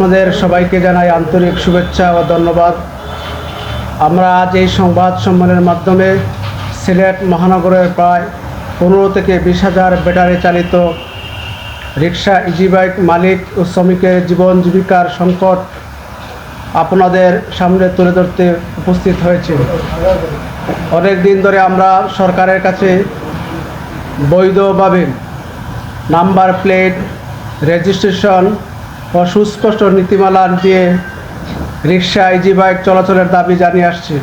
আপনাদের সবাইকে জানাই আন্তরিক শুভেচ্ছা ও ধন্যবাদ। আমরা আজ এই সংবাদ সম্মেলনের মাধ্যমে সিলেট মহানগরের প্রায় পনেরো থেকে বিশ হাজার ব্যাটারি চালিত রিক্সা ইজি বাইক মালিক ও শ্রমিকের জীবন জীবিকার সংকট আপনাদের সামনে তুলে ধরতে উপস্থিত হয়েছে। অনেক দিন ধরে আমরা সরকারের কাছে বৈধভাবে নাম্বার, প্লেট, রেজিস্ট্রেশন সুস্পষ্ট নীতিমালা দিয়ে রিক্সা ইজি বাইক চলাচলের দাবি জানিয়ে আসছি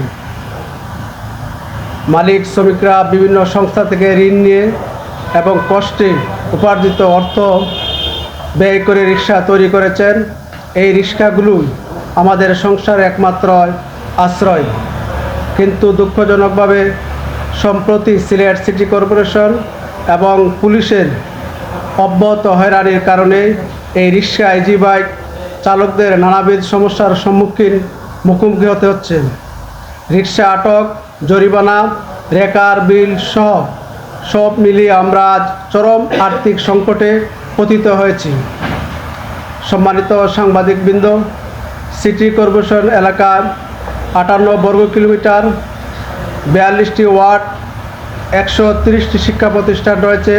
মালিক, শ্রমিকরা বিভিন্ন সংস্থা থেকে ঋণ নিয়ে এবং কষ্টে উপার্জিত অর্থ ব্যয় করে রিক্সা তৈরি করেছেন। এই রিক্সাগুলো আমাদের সংসার একমাত্র আশ্রয়। কিন্তু দুঃখজনকভাবে সম্প্রতি সিলেট সিটি কর্পোরেশন এবং পুলিশের অব্যাহত হয়রানির কারণে এই রিক্সা ইজি বাইক চালকদের নানাবিধ সমস্যার সম্মুখীন মুখোমুখি হতে হচ্ছে। রিক্সা আটক, জরিমানা, রেকার, বিল সহ সব মিলিয়ে আমরা আজ চরম আর্থিক সংকটে পতিত হয়েছি। সম্মানিত সাংবাদিকবৃন্দ, সিটি কর্পোরেশন এলাকার আটান্ন বর্গ কিলোমিটার বিয়াল্লিশটি ওয়ার্ড, একশো তিরিশটি শিক্ষা প্রতিষ্ঠান রয়েছে।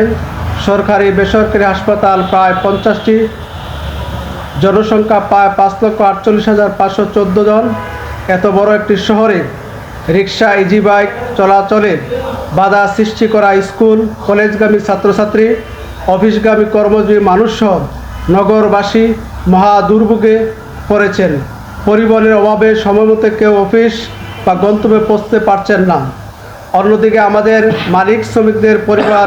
সরকারি বেসরকারি হাসপাতাল প্রায় পঞ্চাশটি, জনসংখ্যা প্রায় পাঁচ লক্ষ আটচল্লিশ হাজার পাঁচশো চোদ্দ জন। এত বড় একটি শহরে রিক্সা ইজি বাইক চলাচলে বাধা সৃষ্টি করা স্কুল, কলেজগামী ছাত্রছাত্রী, অফিসগামী কর্মজীবী মানুষসহ নগরবাসী মহা দুর্ভোগে পড়েছেন। পরিবহনের অভাবে সময়মতো কেউ অফিস বা গন্তব্যে পৌঁছতে পারছেন না। অন্যদিকে আমাদের মালিক শ্রমিকদের পরিবার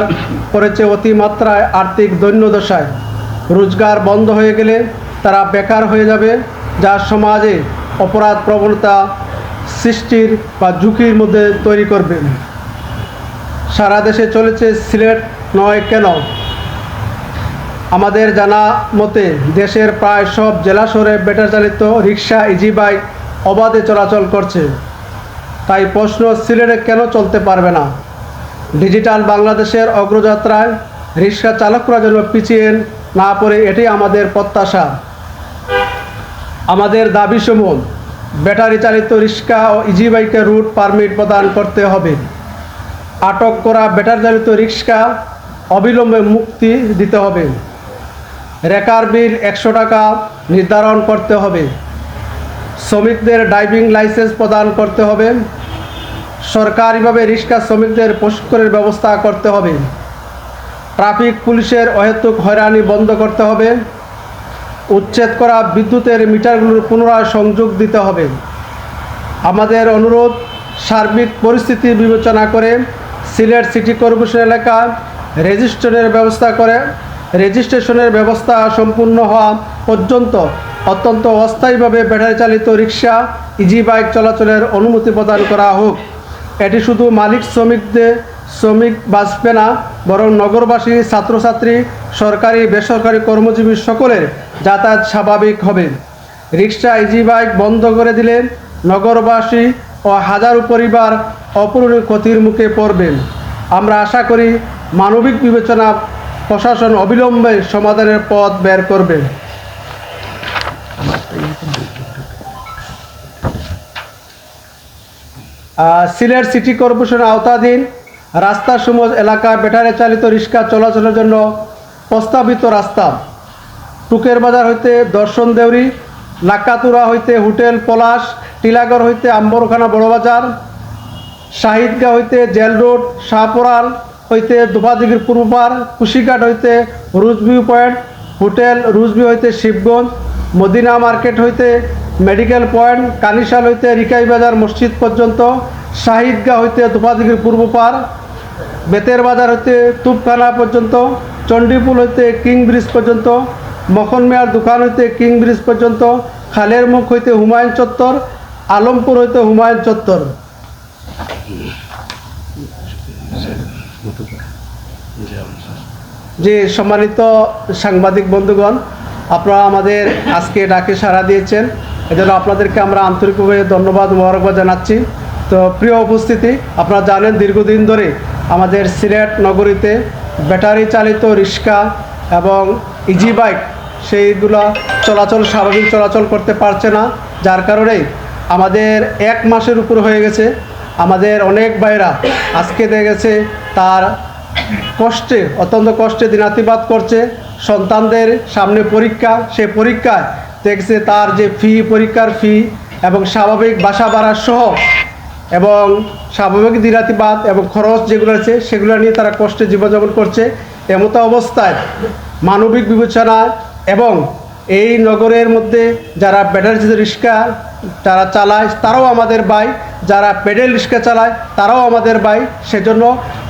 পড়েছে অতিমাত্রায় আর্থিক দৈন্যদশায়। রোজগার বন্ধ হয়ে গেলে তারা বেকার হয়ে যাবে, যা সমাজে অপরাধ প্রবণতা সৃষ্টির বা ঝুঁকির মধ্যে তৈরি করবে। সারা দেশে চলেছে সিলেট নয় কেন? আমাদের জানা মতে, দেশের প্রায় সব জেলা শহরে ব্যাটারি চালিত রিক্সা, ইজি বাইক অবাধে চলাচল করছে। তাই প্রশ্ন সিলেটে কেন চলতে পারবে না? ডিজিটাল বাংলাদেশের অগ্রযাত্রায় রিক্সা চালকরা যেন পিছিয়ে না পড়ে এটি আমাদের প্রত্যাশা। আমাদের দাবি দাবিসমূহ ব্যাটারি চালিত রিক্সা ও ইজি বাইকের রুট পারমিট প্রদান করতে হবে। আটক করা ব্যাটারি চালিত রিক্সা অবিলম্বে মুক্তি দিতে হবে। রেকার বিল একশো টাকা নির্ধারণ করতে হবে। শ্রমিকদের ড্রাইভিং লাইসেন্স প্রদান করতে হবে। সরকারিভাবে রিক্সা শ্রমিকদের প্রশিক্ষণের ব্যবস্থা করতে হবে। ট্রাফিক পুলিশের অহেতুক হয়রানি বন্ধ করতে হবে। উচ্ছেদ করা বিদ্যুতের মিটারগুলোর পুনরায় সংযোগ দিতে হবে। আমাদের অনুরোধ, সার্বিক পরিস্থিতি বিবেচনা করে সিলেট সিটি কর্পোরেশন এলাকা রেজিস্ট্রেশনের ব্যবস্থা করে। রেজিস্ট্রেশনের ব্যবস্থা সম্পূর্ণ হওয়া পর্যন্ত অত্যন্ত অস্থায়ীভাবে ব্যাটারি চালিত রিক্সা ইজি বাইক চলাচলের অনুমতি প্রদান করা হোক। এটি শুধু মালিক শ্রমিকদের, শ্রমিক বাঁচবে না, বরং নগরবাসী, ছাত্রছাত্রী, সরকারি, বেসরকারি কর্মজীবী সকলের যাতায়াত স্বাভাবিক হবে। রিক্সা ইজি বাইক বন্ধ করে দিলে নগরবাসী ও হাজারো পরিবার অপূরণীয় ক্ষতির মুখে পড়বেন। আমরা আশা করি মানবিক বিবেচনা প্রশাসন অবিলম্বে সমাধানের পথ বের করবে। সিলেট সিটি কর্পোরেশনের আওতাধীন রাস্তাসমূহ এলাকা ব্যাটারি চালিত রিক্সা চলাচলের জন্য প্রস্তাবিত রাস্তা। টুকের বাজার হইতে দর্শন দেউরি, নাকাতুরা হইতে হোটেল পলাশ, টিলাগড় হইতে আম্বরখানা বড়বাজার শাহিদগাঁ হইতে জেল রোড শাহপুরাল হইতে দুপাদিগির পূর্বপার কুশিঘাট হইতে রুজভিউ পয়েন্ট, হোটেল রুজভিউ হইতে শিবগঞ্জ মদিনা মার্কেট হইতে মেডিকেল পয়েন্ট, কানিশাল হইতে রিকাই বাজার মসজিদ পর্যন্ত শাহিদগাঁ হইতে দুপাদিগির পূর্বপার বেতের বাজার হইতে তুপখানা পর্যন্ত, চণ্ডীপুল হইতে কিং ব্রিজ পর্যন্ত, মখন মেয়ার দোকান হইতে কিং ব্রিজ পর্যন্ত, খালের মুখ হইতে হুমায়ুন চত্বর, আলমপুর হইতে হুমায়ুন চত্বর। যে সম্মানিত সাংবাদিক বন্ধুগণ আপনারা আমাদের আজকে ডাকে সাড়া দিয়েছেন। এজন্য আপনাদেরকে আমরা আন্তরিকভাবে ধন্যবাদ, মোবারকবাদ জানাচ্ছি। তো প্রিয় উপস্থিতি, আপনারা জানেন দীর্ঘদিন ধরে আমাদের সিলেট নগরীতে ব্যাটারি চালিত রিক্সা এবং ইজি বাইক সেইগুলা চলাচল স্বাভাবিক চলাচল করতে পারছে না। যার কারণে আমাদের এক মাসের উপর হয়ে গেছে। আমাদের অনেক ভাইরা আজকে দেখেছে তার কষ্টে, অত্যন্ত কষ্টে দিনাতিপাত করছে। সন্তানদের সামনে পরীক্ষা, সে পরীক্ষায় দেখছে তার যে ফি, পরীক্ষার ফি এবং স্বাভাবিক বাসা ভাড়া সহ এবং স্বাভাবিক দিনাতিপাত এবং খরচ যেগুলো আছে, সেগুলো নিয়ে তারা কষ্টে জীবনযাপন করছে। এমতো অবস্থায় মানবিক বিবেচনা এবং এই নগরের মধ্যে যারা ব্যাটারি রিক্সা যারা চালায়, তারাও আমাদের ভাই। যারা পেডেল রিক্সা চালায়, তারাও আমাদের ভাই। সেজন্য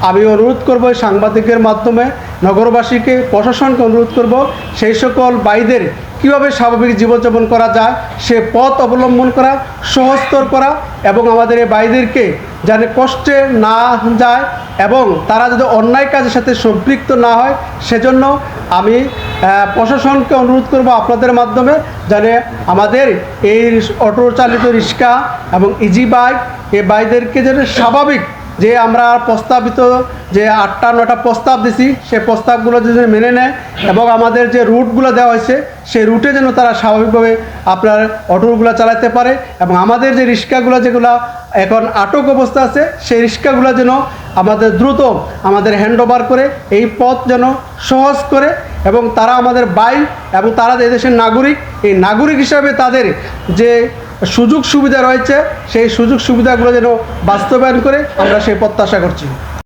আমি অনুরোধ করব সাংবাদিকের মাধ্যমে নগরবাসীকে, প্রশাসনকে অনুরোধ করব সেই সকল বাইদের কীভাবে স্বাভাবিক জীবনযাপন করা যায়, সে পথ অবলম্বন করা, সহজতর করা এবং আমাদের এই বাইদেরকে যেন কষ্টে না যায় এবং তারা যদি অন্যায় কাজের সাথে সম্পৃক্ত না হয়, সেজন্য আমি প্রশাসনকে অনুরোধ করব আপনাদের মাধ্যমে যেন আমাদের এই অটো চালিত রিক্সা এবং ইজি বাইক এই বাইদেরকে যেন স্বাভাবিক যে আমরা প্রস্তাবিত যে আটটা নটা প্রস্তাব দিছি সেই প্রস্তাবগুলো যেন মেনে নেয় এবং আমাদের যে রুটগুলো দেওয়া হয়েছে, সেই রুটে যেন তারা স্বাভাবিকভাবে আপনার অটোগুলো চালাতে পারে এবং আমাদের যে রিক্সাগুলো যেগুলো এখন আটক অবস্থা আছে, সেই রিক্সাগুলো যেন আমাদের দ্রুত আমাদের হ্যান্ড ওভার করে, এই পথ যেন সহজ করে এবং তারা আমাদের বাই এবং তারা এদেশের নাগরিক, এই নাগরিক হিসাবে তাদের যে সুযোগ সুবিধা রয়েছে সেই সুযোগ সুবিধাগুলো যেন বাস্তবায়ন করে আমরা সেই প্রত্যাশা করছি।